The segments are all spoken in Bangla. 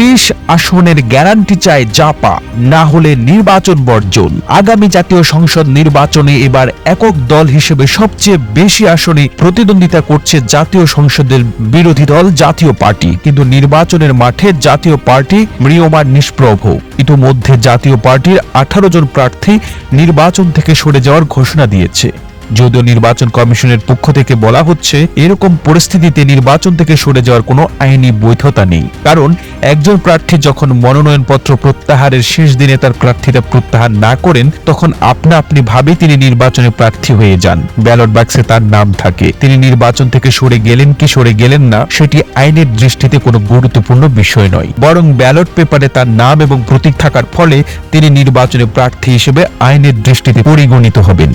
ত্রিশ আসনের গ্যারান্টি চায় জাপা, না হলে নির্বাচন বর্জন। আগামী জাতীয় সংসদ নির্বাচনে এবার একক দল হিসেবে সবচেয়ে বেশি আসনে প্রতিদ্বন্দ্বিতা করছে জাতীয় সংসদের বিরোধী দল, জাতীয় পার্টি। কিন্তু নির্বাচনের মাঠে জাতীয় পার্টি ম্রিয়মান নিষ্প্রভ। ইতিমধ্যে জাতীয় পার্টির আঠারো জন প্রার্থী নির্বাচন থেকে সরে যাওয়ার ঘোষণা দিয়েছে। যদিও নির্বাচন কমিশনের পক্ষ থেকে বলা হচ্ছে, এরকম পরিস্থিতিতে নির্বাচন থেকে সরে যাওয়ার কোনো আইনি বৈধতা নেই। কারণ, একজন প্রার্থী যখন মনোনয়নপত্র প্রত্যাহারের শেষ দিনে তার প্রার্থীতা প্রত্যাহার না করেন, তখন আপনা আপনি ভাবে তিনি নির্বাচনে প্রার্থী হয়ে যান। ব্যালট বাক্সে তার নাম থাকে। তিনি নির্বাচন থেকে সরে গেলেন কি সরে গেলেন না, সেটি আইনের দৃষ্টিতে কোনো গুরুত্বপূর্ণ বিষয় নয়। বরং ব্যালট পেপারে তার নাম এবং প্রতীক থাকার ফলে তিনি নির্বাচনে প্রার্থী হিসেবে আইনের দৃষ্টিতে পরিগণিত হবেন।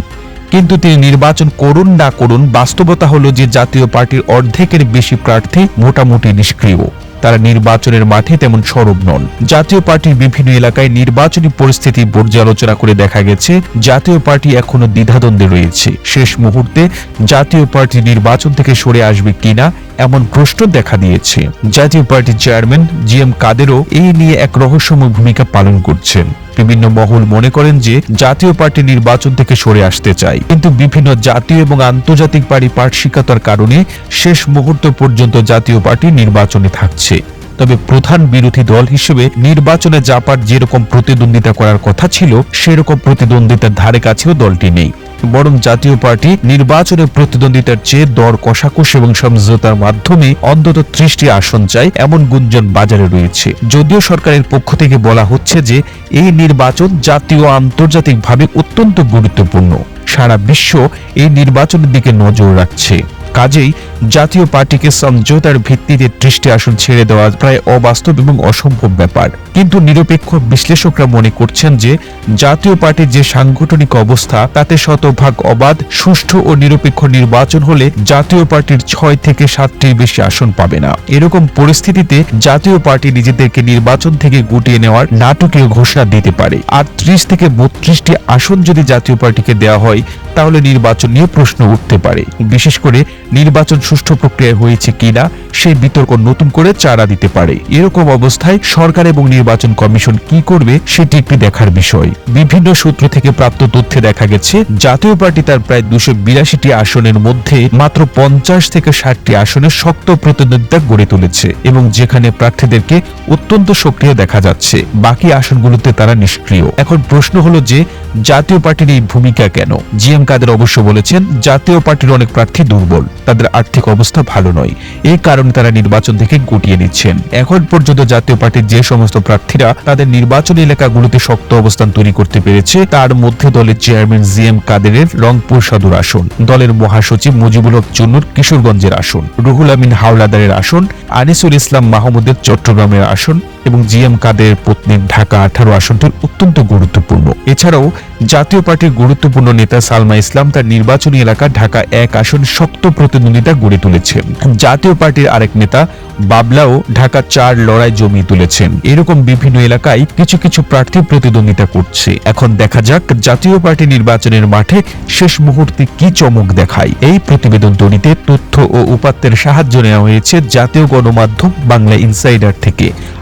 কিন্তু তিনি নির্বাচন করুন না করুন, বাস্তবতা হলো যে জাতীয় পার্টির অর্ধেকের বেশি প্রার্থী মোটামুটি নিষ্ক্রিয়। তারা নির্বাচনের মাঠে তেমন সরব নন। জাতীয় পার্টির বিভিন্ন এলাকায় নির্বাচনী পরিস্থিতি পর্যালোচনা করে দেখা গেছে, জাতীয় পার্টি এখনও দ্বিধাদ্বন্দ্বে রয়েছে। শেষ মুহূর্তে জাতীয় পার্টি নির্বাচন থেকে সরে আসবে কিনা এমন প্রশ্ন দেখা দিয়েছে। জাতীয় পার্টির চেয়ারম্যান জি এম কাদেরও এই নিয়ে এক রহস্যময় ভূমিকা পালন করছেন। বিভিন্ন মহল মনে করেন যে জাতীয় পার্টি নির্বাচন থেকে সরে আসতে চায়। কিন্তু বিভিন্ন জাতীয় এবং আন্তর্জাতিক পারিপার্শ্বিকতার কারণে শেষ মুহূর্ত পর্যন্ত জাতীয় পার্টি নির্বাচনে থাকছে। তবে প্রধান বিরোধী দল হিসেবে নির্বাচনে জাপার যেরকম প্রতিদ্বন্দ্বিতা করার কথা ছিল, সেরকম প্রতিদ্বন্দ্বিতার ধারে কাছেও দলটি নেই। বরং জাতীয় পার্টি নির্বাচনে প্রতিদ্বন্দ্বিতার চেয়ে দর কষাকষ এবং সমঝোতার মাধ্যমে অন্তত ত্রিশটি আসন চায় এমন গুঞ্জন বাজারে রয়েছে। যদিও সরকারের পক্ষ থেকে বলা হচ্ছে যে, এই নির্বাচন জাতীয় আন্তর্জাতিকভাবে অত্যন্ত গুরুত্বপূর্ণ। সারা বিশ্ব এই নির্বাচনের দিকে নজর রাখছে। কাজেই জাতীয় পার্টিকে সমঝোতার ভিত্তিতে ত্রিশটি আসন ছেড়ে দেওয়া প্রায় অবাস্তব এবং অসম্ভব ব্যাপার। কিন্তু নিরপেক্ষ বিশ্লেষকরা মনে করছেন যে, জাতীয় পার্টির যে সাংগঠনিক অবস্থা, তাতে শতভাগ অবাধ, সুষ্ঠু ও নিরপেক্ষ নির্বাচন হলে জাতীয় পার্টির ছয় থেকে সাতটির বেশি আসন পাবে না। এরকম পরিস্থিতিতে জাতীয় পার্টি নিজেদেরকে নির্বাচন থেকে গুটিয়ে নেওয়ার নাটকীয় ঘোষণা দিতে পারে। আর ত্রিশ থেকে বত্রিশটি আসন যদি জাতীয় পার্টিকে দেওয়া হয় তাহলে নির্বাচন নিয়ে প্রশ্ন উঠতে পারে। বিশেষ করে নির্বাচন সুষ্ঠু প্রক্রিয়ায় হয়েছে কিনা সেই বিতর্ক নতুন করে চারা দিতে পারে। এরকম অবস্থায় সরকার এবং নির্বাচন কমিশন কি করবে, সেটি একটি দেখার বিষয়। বিভিন্ন সূত্র থেকে প্রাপ্ত তথ্যে দেখা গেছে, জাতীয় পার্টি তার প্রায় দুশো বিরাশিটি আসনের মধ্যে মাত্র পঞ্চাশ থেকে ষাটটি আসনে শক্ত প্রতিদ্বন্দ্বিতা গড়ে তুলেছে এবং যেখানে প্রার্থীদেরকে অত্যন্ত সক্রিয় দেখা যাচ্ছে। বাকি আসনগুলোতে তারা নিষ্ক্রিয়। এখন প্রশ্ন হলো যে, জাতীয় পার্টির এই ভূমিকা কেন? জি এম কাদের অবশ্য বলেছেন, জাতীয় পার্টির অনেক প্রার্থী দুর্বল, তাদের আর্থিক অবস্থা ভালো নয়। এই কারণে তারা নির্বাচন থেকে গুটিয়ে নিচ্ছেন। এখন পর্যন্ত জাতীয় পার্টির যে সমস্ত প্রার্থীরা তাদের নির্বাচনী এলাকাগুলোতে শক্ত অবস্থান তৈরি করতে পেরেছে, তার মধ্যে দলের চেয়ারম্যান জি এম কাদেরের রংপুর সদর আসন, দলের মহাসচিব মুজিবুল হক চুন্নুর কিশোরগঞ্জের আসন, রুহুল আমিন হাওলাদারের আসন, আনিসুল ইসলাম মাহমুদের চট্টগ্রামের আসন এবং জি এম কাদের পত্নীর ঢাকা আঠারো আসনটি অত্যন্ত গুরুত্বপূর্ণ। এছাড়াও জাতীয় পার্টির গুরুত্বপূর্ণ নেতা সালমা ইসলাম তার নির্বাচনী এলাকা ঢাকা এক আসন শক্ত প্রতিদ্বন্দ্বিতা গড়ে তুলেছেন জাতীয় পার্টির আরেক নেতা বাবলাও ঢাকা চার লড়াই জমিয়ে তুলেছেন। এরকম বিভিন্ন এলাকায় কিছু কিছু প্রার্থী প্রতিদ্বন্দ্বিতা করছে। এখন দেখা যাক জাতীয় পার্টি নির্বাচনের মাঠে শেষ মুহূর্তে কি চমক দেখায়। এই প্রতিবেদন তৈরিতে তথ্য ও উপাত্তের সাহায্য নেওয়া হয়েছে জাতীয় গণমাধ্যম বাংলা ইনসাইডার থেকে।